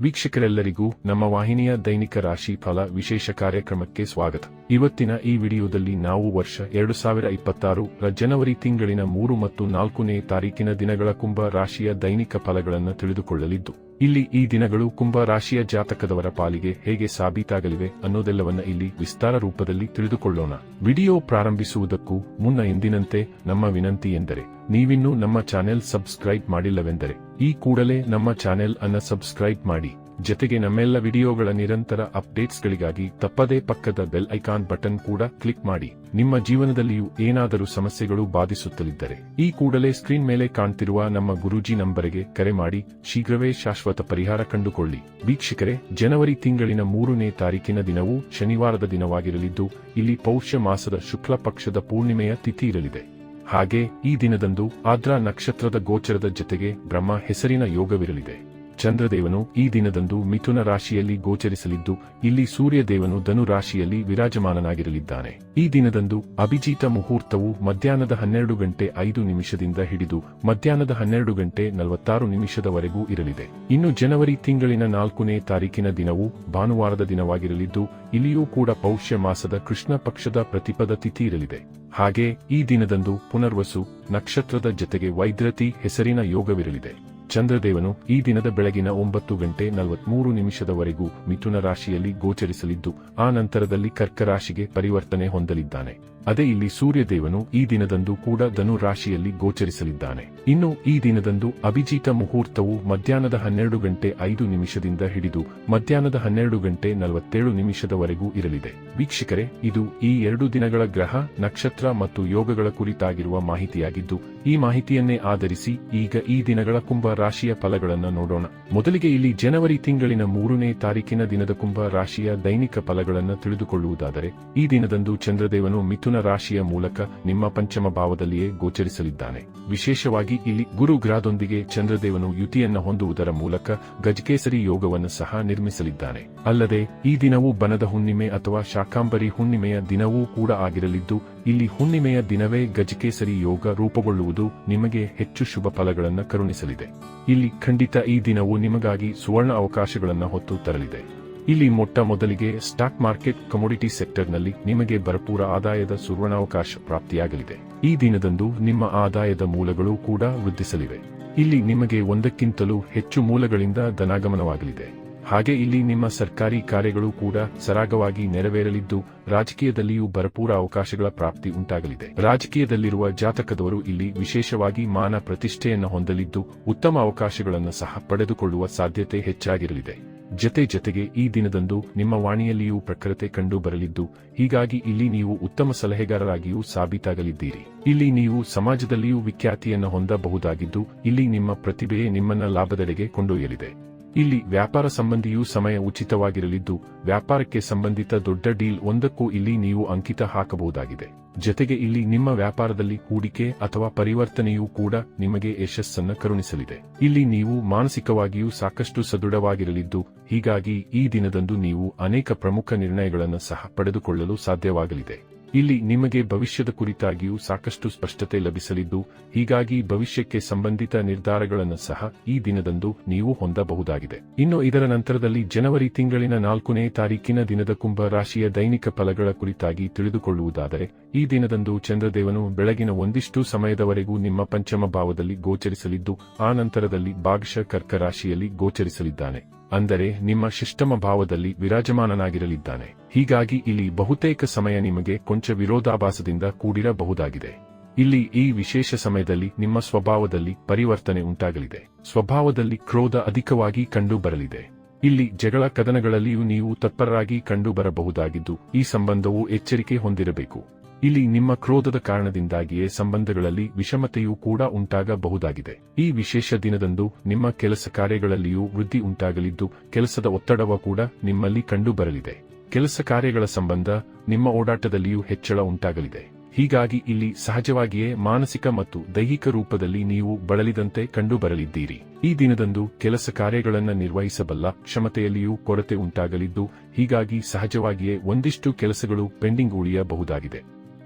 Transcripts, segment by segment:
ವೀಕ್ಷಕರೆಲ್ಲರಿಗೂ ನಮ್ಮ ವಾಹಿನಿಯ ದೈನಿಕ ರಾಶಿ ಫಲ ವಿಶೇಷ ಕಾರ್ಯಕ್ರಮಕ್ಕೆ ಸ್ವಾಗತ. ಇವತ್ತಿನ ಈ ವಿಡಿಯೋದಲ್ಲಿ ನಾವು ವರ್ಷ ಎರಡು ಸಾವಿರ ಇಪ್ಪತ್ತಾರು ಜನವರಿ ತಿಂಗಳಿನ ಮೂರು ಮತ್ತು ನಾಲ್ಕನೇ ತಾರೀಕಿನ ದಿನಗಳ ಕುಂಭ ರಾಶಿಯ ದೈನಿಕ ಫಲಗಳನ್ನು ತಿಳಿದುಕೊಳ್ಳಲಿದ್ದು ಇಲ್ಲಿ ಈ ದಿನಗಳು ಕುಂಭ ರಾಶಿಯ ಜಾತಕದವರ ಪಾಲಿಗೆ ಹೇಗೆ ಸಾಬೀತಾಗಲಿವೆ ಅನ್ನೋದೆಲ್ಲವನ್ನ ಇಲ್ಲಿ ವಿಸ್ತಾರ ರೂಪದಲ್ಲಿ ತಿಳಿದುಕೊಳ್ಳೋಣ. ವಿಡಿಯೋ ಪ್ರಾರಂಭಿಸುವುದಕ್ಕೂ ಮುನ್ನ ಎಂದಿನಂತೆ ನಮ್ಮ ವಿನಂತಿ ಎಂದರೆ, ನೀವಿನ್ನೂ ನಮ್ಮ ಚಾನೆಲ್ ಸಬ್ಸ್ಕ್ರೈಬ್ ಮಾಡಿಲ್ಲವೆಂದರೆ, ಈ ಕೂಡಲೇ ನಮ್ಮ ಚಾನೆಲ್ ಅನ್ನ ಸಬ್ಸ್ಕ್ರೈಬ್ ಮಾಡಿ. ಜತೆಗೆ ನಮ್ಮೆಲ್ಲ ವಿಡಿಯೋಗಳ ನಿರಂತರ ಅಪ್ಡೇಟ್ಸ್ಗಳಿಗಾಗಿ ತಪ್ಪದೇ ಪಕ್ಕದ ಬೆಲ್ ಐಕಾನ್ ಬಟನ್ ಕೂಡ ಕ್ಲಿಕ್ ಮಾಡಿ. ನಿಮ್ಮ ಜೀವನದಲ್ಲಿಯೂ ಏನಾದರೂ ಸಮಸ್ಯೆಗಳು ಬಾಧಿಸುತ್ತಲಿದ್ದರೆ ಈ ಕೂಡಲೇ ಸ್ಕ್ರೀನ್ ಮೇಲೆ ಕಾಣ್ತಿರುವ ನಮ್ಮ ಗುರೂಜಿ ನಂಬರಿಗೆ ಕರೆ ಮಾಡಿ ಶೀಘ್ರವೇ ಶಾಶ್ವತ ಪರಿಹಾರ ಕಂಡುಕೊಳ್ಳಿ. ವೀಕ್ಷಕರೇ, ಜನವರಿ ತಿಂಗಳಿನ ಮೂರನೇ ತಾರೀಕಿನ ದಿನವೂ ಶನಿವಾರದ ದಿನವಾಗಿರಲಿದ್ದು, ಇಲ್ಲಿ ಪೌಷ್ಯ ಮಾಸದ ಶುಕ್ಲ ಪಕ್ಷದ ಪೂರ್ಣಿಮೆಯ ತಿಥಿ ಇರಲಿದೆ. ಹಾಗೆ ಈ ದಿನದಂದು ಆದ್ರಾ ನಕ್ಷತ್ರದ ಗೋಚರದ ಜತೆಗೆ ಬ್ರಹ್ಮ ಹೆಸರಿನ ಯೋಗವಿರಲಿದೆ. ಚಂದ್ರದೇವನು ಈ ದಿನದಂದು ಮಿಥುನ ರಾಶಿಯಲ್ಲಿ ಗೋಚರಿಸಲಿದ್ದು, ಇಲ್ಲಿ ಸೂರ್ಯದೇವನು ಧನು ರಾಶಿಯಲ್ಲಿ ವಿರಾಜಮಾನನಾಗಿರಲಿದ್ದಾನೆ. ಈ ದಿನದಂದು ಅಭಿಜಿತ ಮುಹೂರ್ತವು ಮಧ್ಯಾಹ್ನದ ಹನ್ನೆರಡು ಗಂಟೆ ಐದು ನಿಮಿಷದಿಂದ ಹಿಡಿದು, ಮಧ್ಯಾಹ್ನದ ಹನ್ನೆರಡು ಗಂಟೆ ನಲವತ್ತಾರು ನಿಮಿಷದವರೆಗೂ ಇರಲಿದೆ. ಇನ್ನು ಜನವರಿ ತಿಂಗಳಿನ ನಾಲ್ಕನೇ ತಾರೀಕಿನ ದಿನವು ಭಾನುವಾರದ ದಿನವಾಗಿರಲಿದ್ದು, ಇಲ್ಲಿಯೂ ಕೂಡ ಪೌಷ್ಯ ಮಾಸದ ಕೃಷ್ಣ ಪಕ್ಷದ ಪ್ರತಿಪದ ತಿಥಿ ಇರಲಿದೆ. ಹಾಗೆ ಈ ದಿನದಂದು ಪುನರ್ವಸು ನಕ್ಷತ್ರದ ಜತೆಗೆ ವೈದ್ರತಿ ಹೆಸರಿನ ಯೋಗವಿರಲಿದೆ. ಚಂದ್ರದೇವನು ಈ ದಿನದ ಬೆಳಗಿನ ಒಂಬತ್ತು ಗಂಟೆ ನಲವತ್ಮೂರು ನಿಮಿಷದವರೆಗೂ ಮಿಥುನ ರಾಶಿಯಲ್ಲಿ ಗೋಚರಿಸಲಿದ್ದು, ಆ ನಂತರದಲ್ಲಿ ಕರ್ಕ ರಾಶಿಗೆ ಪರಿವರ್ತನೆ ಹೊಂದಲಿದ್ದಾನೆ. ಅದೇ ಇಲ್ಲಿ ಸೂರ್ಯದೇವನು ಈ ದಿನದಂದು ಕೂಡ ಧನು ರಾಶಿಯಲ್ಲಿ ಗೋಚರಿಸಲಿದ್ದಾನೆ. ಇನ್ನು ಈ ದಿನದಂದು ಅಭಿಜಿತ ಮುಹೂರ್ತವು ಮಧ್ಯಾಹ್ನದ ಹನ್ನೆರಡು ಗಂಟೆ ಐದು ನಿಮಿಷದಿಂದ ಹಿಡಿದು ಮಧ್ಯಾಹ್ನದ ಹನ್ನೆರಡು ಗಂಟೆ ನಲವತ್ತೇಳು ನಿಮಿಷದವರೆಗೂ ಇರಲಿದೆ. ವೀಕ್ಷಕರೇ, ಇದು ಈ ಎರಡು ದಿನಗಳ ಗ್ರಹ, ನಕ್ಷತ್ರ ಮತ್ತು ಯೋಗಗಳ ಕುರಿತಾಗಿರುವ ಮಾಹಿತಿಯಾಗಿದ್ದು, ಈ ಮಾಹಿತಿಯನ್ನೇ ಆಧರಿಸಿ ಈಗ ಈ ದಿನಗಳ ಕುಂಭ ರಾಶಿಯ ಫಲಗಳನ್ನು ನೋಡೋಣ. ಮೊದಲಿಗೆ ಇಲ್ಲಿ ಜನವರಿ ತಿಂಗಳಿನ ಮೂರನೇ ತಾರೀಕಿನ ದಿನದ ಕುಂಭ ರಾಶಿಯ ದೈನಿಕ ಫಲಗಳನ್ನು ತಿಳಿದುಕೊಳ್ಳುವುದಾದರೆ, ಈ ದಿನದಂದು ಚಂದ್ರದೇವನು ಮಿಥುನ ರಾಶಿಯ ಮೂಲಕ ನಿಮ್ಮ ಪಂಚಮ ಭಾವದಲ್ಲಿಯೇ ಗೋಚರಿಸಲಿದ್ದಾನೆ. ವಿಶೇಷವಾಗಿ ಇಲ್ಲಿ ಗುರು ಗ್ರಹದೊಂದಿಗೆ ಚಂದ್ರದೇವನು ಯುತಿಯನ್ನು ಹೊಂದುವುದರ ಮೂಲಕ ಗಜಕೇಸರಿ ಯೋಗವನ್ನು ಸಹ ನಿರ್ಮಿಸಲಿದ್ದಾನೆ. ಅಲ್ಲದೆ, ಈ ದಿನವು ಬನದ ಹುಣ್ಣಿಮೆ ಅಥವಾ ಶಾಕಾಂಬರಿ ಹುಣ್ಣಿಮೆಯ ದಿನವೂ ಕೂಡ ಆಗಿರಲಿದ್ದು ಇಲ್ಲಿ ಹುಣ್ಣಿಮೆಯ ದಿನವೇ ಗಜಕೇಸರಿ ಯೋಗ ರೂಪುಗೊಳ್ಳುವುದು ನಿಮಗೆ ಹೆಚ್ಚು ಶುಭ ಫಲಗಳನ್ನು ಕರುಣಿಸಲಿದೆ. ಇಲ್ಲಿ ಖಂಡಿತ ಈ ದಿನವು ನಿಮಗಾಗಿ ಸುವರ್ಣ ಅವಕಾಶಗಳನ್ನು ಹೊತ್ತು ತರಲಿದೆ. ಇಲ್ಲಿ ಮೊಟ್ಟ ಮೊದಲಿಗೆ ಸ್ಟಾಕ್ ಮಾರ್ಕೆಟ್ ಕಮೋಡಿಟಿ ಸೆಕ್ಟರ್ನಲ್ಲಿ ನಿಮಗೆ ಭರಪೂರ ಆದಾಯದ ಸುವರ್ಣಾವಕಾಶ ಪ್ರಾಪ್ತಿಯಾಗಲಿದೆ. ಈ ದಿನದಂದು ನಿಮ್ಮ ಆದಾಯದ ಮೂಲಗಳು ಕೂಡ ವೃದ್ಧಿಸಲಿವೆ. ಇಲ್ಲಿ ನಿಮಗೆ ಒಂದಕ್ಕಿಂತಲೂ ಹೆಚ್ಚು ಮೂಲಗಳಿಂದ ಧನಾಗಮನವಾಗಲಿದೆ. ಹಾಗೆ ಇಲ್ಲಿ ನಿಮ್ಮ ಸರ್ಕಾರಿ ಕಾರ್ಯಗಳು ಕೂಡ ಸರಾಗವಾಗಿ ನೆರವೇರಲಿದ್ದು, ರಾಜಕೀಯದಲ್ಲಿಯೂ ಭರಪೂರ ಅವಕಾಶಗಳ ಪ್ರಾಪ್ತಿ ಉಂಟಾಗಲಿದೆ. ರಾಜಕೀಯದಲ್ಲಿರುವ ಜಾತಕದವರು ಇಲ್ಲಿ ವಿಶೇಷವಾಗಿ ಮಾನ ಪ್ರತಿಷ್ಠೆಯನ್ನು ಹೊಂದಲಿದ್ದು, ಉತ್ತಮ ಅವಕಾಶಗಳನ್ನು ಸಹ ಪಡೆದುಕೊಳ್ಳುವ ಸಾಧ್ಯತೆ ಹೆಚ್ಚಾಗಿರಲಿದೆ. ಜತೆ ಜತೆಗೆ ಈ ದಿನದಂದು ನಿಮ್ಮ ವಾಣಿಯಲ್ಲಿಯೂ ಪ್ರಖರತೆ ಕಂಡು ಬರಲಿದ್ದು ಹೀಗಾಗಿ ಇಲ್ಲಿ ನೀವು ಉತ್ತಮ ಸಲಹೆಗಾರರಾಗಿಯೂ ಸಾಬೀತಾಗಲಿದ್ದೀರಿ. ಇಲ್ಲಿ ನೀವು ಸಮಾಜದಲ್ಲಿಯೂ ವಿಖ್ಯಾತಿಯನ್ನು ಹೊಂದಬಹುದಾಗಿದ್ದು, ಇಲ್ಲಿ ನಿಮ್ಮ ಪ್ರತಿಭೆಯೇ ನಿಮ್ಮನ್ನ ಲಾಭದೆಡೆಗೆ ಕೊಂಡೊಯ್ಯಲಿದೆ. ಇಲ್ಲಿ ವ್ಯಾಪಾರ ಸಂಬಂಧಿಯೂ ಸಮಯ ಉಚಿತವಾಗಿರಲಿದ್ದು, ವ್ಯಾಪಾರಕ್ಕೆ ಸಂಬಂಧಿತ ದೊಡ್ಡ ಡೀಲ್ ಒಂದಕ್ಕೂ ಇಲ್ಲಿ ನೀವು ಅಂಕಿತ ಹಾಕಬಹುದಾಗಿದೆ. ಜತೆಗೆ ಇಲ್ಲಿ ನಿಮ್ಮ ವ್ಯಾಪಾರದಲ್ಲಿ ಹೂಡಿಕೆ ಅಥವಾ ಪರಿವರ್ತನೆಯೂ ಕೂಡ ನಿಮಗೆ ಯಶಸ್ಸನ್ನು ಕರುಣಿಸಲಿದೆ. ಇಲ್ಲಿ ನೀವು ಮಾನಸಿಕವಾಗಿಯೂ ಸಾಕಷ್ಟು ಸದೃಢವಾಗಿರಲಿದ್ದು, ಹೀಗಾಗಿ ಈ ದಿನದಂದು ನೀವು ಅನೇಕ ಪ್ರಮುಖ ನಿರ್ಣಯಗಳನ್ನು ಸಹ ಪಡೆದುಕೊಳ್ಳಲು ಸಾಧ್ಯವಾಗಲಿದೆ. ಇಲ್ಲಿ ನಿಮಗೆ ಭವಿಷ್ಯದ ಕುರಿತಾಗಿಯೂ ಸಾಕಷ್ಟು ಸ್ಪಷ್ಟತೆ ಲಭಿಸಲಿದ್ದು, ಹೀಗಾಗಿ ಭವಿಷ್ಯಕ್ಕೆ ಸಂಬಂಧಿತ ನಿರ್ಧಾರಗಳನ್ನು ಸಹ ಈ ದಿನದಂದು ನೀವು ಹೊಂದಬಹುದಾಗಿದೆ. ಇನ್ನು ಇದರ ನಂತರದಲ್ಲಿ ಜನವರಿ ತಿಂಗಳಿನ ನಾಲ್ಕನೇ ತಾರೀಕಿನ ದಿನದ ಕುಂಭ ರಾಶಿಯ ದೈನಿಕ ಫಲಗಳ ಕುರಿತಾಗಿ ತಿಳಿದುಕೊಳ್ಳುವುದಾದರೆ, ಈ ದಿನದಂದು ಚಂದ್ರದೇವನು ಬೆಳಗಿನ ಒಂದಿಷ್ಟು ಸಮಯದವರೆಗೂ ನಿಮ್ಮ ಪಂಚಮ ಭಾವದಲ್ಲಿ ಗೋಚರಿಸಲಿದ್ದು, ಆ ನಂತರದಲ್ಲಿ ಭಾಗಶಃ ಕರ್ಕ ರಾಶಿಯಲ್ಲಿ ಗೋಚರಿಸಲಿದ್ದಾನೆ. ಅಂದರೆ ನಿಮ್ಮ ಶಿಷ್ಟಮ ಭಾವದಲ್ಲಿ ವಿರಾಜಮಾನನಾಗಿರಲಿದ್ದಾನೆ. ಹೀಗಾಗಿ ಇಲ್ಲಿ ಬಹುತೇಕ ಸಮಯ ನಿಮಗೆ ಕೊಂಚ ವಿರೋಧಾಭಾಸದಿಂದ ಕೂಡಿರಬಹುದಾಗಿದೆ. ಇಲ್ಲಿ ಈ ವಿಶೇಷ ಸಮಯದಲ್ಲಿ ನಿಮ್ಮ ಸ್ವಭಾವದಲ್ಲಿ ಪರಿವರ್ತನೆ ಉಂಟಾಗಲಿದೆ. ಸ್ವಭಾವದಲ್ಲಿ ಕ್ರೋಧ ಅಧಿಕವಾಗಿ ಕಂಡುಬರಲಿದೆ. ಇಲ್ಲಿ ಜಗಳ ಕದನಗಳಲ್ಲಿಯೂ ನೀವು ತತ್ಪರರಾಗಿ ಕಂಡುಬರಬಹುದಾಗಿದ್ದು ಈ ಸಂಬಂಧವು ಎಚ್ಚರಿಕೆ ಹೊಂದಿರಬೇಕು. ಇಲ್ಲಿ ನಿಮ್ಮ ಕ್ರೋಧದ ಕಾರಣದಿಂದಾಗಿಯೇ ಸಂಬಂಧಗಳಲ್ಲಿ ವಿಷಮತೆಯೂ ಕೂಡ ಉಂಟಾಗಬಹುದಾಗಿದೆ. ಈ ವಿಶೇಷ ದಿನದಂದು ನಿಮ್ಮ ಕೆಲಸ ಕಾರ್ಯಗಳಲ್ಲಿಯೂ ವೃದ್ಧಿ ಉಂಟಾಗಲಿದ್ದು, ಕೆಲಸದ ಒತ್ತಡವ ಕೂಡ ನಿಮ್ಮಲ್ಲಿ ಕಂಡುಬರಲಿದೆ. ಕೆಲಸ ಕಾರ್ಯಗಳ ಸಂಬಂಧ ನಿಮ್ಮ ಓಡಾಟದಲ್ಲಿಯೂ ಹೆಚ್ಚಳ ಉಂಟಾಗಲಿದೆ. ಹೀಗಾಗಿ ಇಲ್ಲಿ ಸಹಜವಾಗಿಯೇ ಮಾನಸಿಕ ಮತ್ತು ದೈಹಿಕ ರೂಪದಲ್ಲಿ ನೀವು ಬಳಲಿದಂತೆ ಕಂಡುಬರಲಿದ್ದೀರಿ. ಈ ದಿನದಂದು ಕೆಲಸ ಕಾರ್ಯಗಳನ್ನು ನಿರ್ವಹಿಸಬಲ್ಲ ಕ್ಷಮತೆಯಲ್ಲಿಯೂ ಕೊರತೆ ಉಂಟಾಗಲಿದ್ದು, ಹೀಗಾಗಿ ಸಹಜವಾಗಿಯೇ ಒಂದಿಷ್ಟು ಕೆಲಸಗಳು ಪೆಂಡಿಂಗ್ ಉಳಿಯಬಹುದಾಗಿದೆ.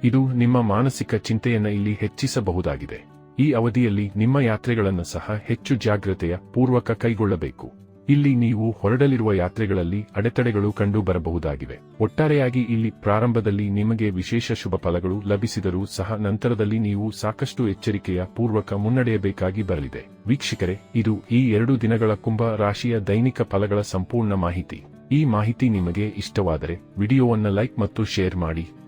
ಇದು ನಿಮ್ಮ ಮಾನಸಿಕ ಚಿಂತೆಯನ್ನ ಇಲ್ಲಿ ಹೆಚ್ಚಿಸಬಹುದಾಗಿದೆ. ಈ ಅವಧಿಯಲ್ಲಿ ನಿಮ್ಮ ಯಾತ್ರೆಗಳನ್ನು ಸಹ ಹೆಚ್ಚು ಜಾಗ್ರತೆಯ ಪೂರ್ವಕ ಕೈಗೊಳ್ಳಬೇಕು. ಇಲ್ಲಿ ನೀವು ಹೊರಡಲಿರುವ ಯಾತ್ರೆಗಳಲ್ಲಿ ಅಡೆತಡೆಗಳು ಕಂಡು ಬರಬಹುದಾಗಿವೆ ಒಟ್ಟಾರೆಯಾಗಿ ಇಲ್ಲಿ ಪ್ರಾರಂಭದಲ್ಲಿ ನಿಮಗೆ ವಿಶೇಷ ಶುಭ ಫಲಗಳು ಲಭಿಸಿದರೂ ಸಹ ನಂತರದಲ್ಲಿ ನೀವು ಸಾಕಷ್ಟು ಎಚ್ಚರಿಕೆಯ ಪೂರ್ವಕ ಮುನ್ನಡೆಯಬೇಕಾಗಿ ಬರಲಿದೆ. ವೀಕ್ಷಕರೇ, ಇದು ಈ ಎರಡು ದಿನಗಳ ಕುಂಭ ರಾಶಿಯ ದೈನಿಕ ಫಲಗಳ ಸಂಪೂರ್ಣ ಮಾಹಿತಿ. ಈ ಮಾಹಿತಿ ನಿಮಗೆ ಇಷ್ಟವಾದರೆ ವಿಡಿಯೋವನ್ನು ಲೈಕ್ ಮತ್ತು ಶೇರ್ ಮಾಡಿ.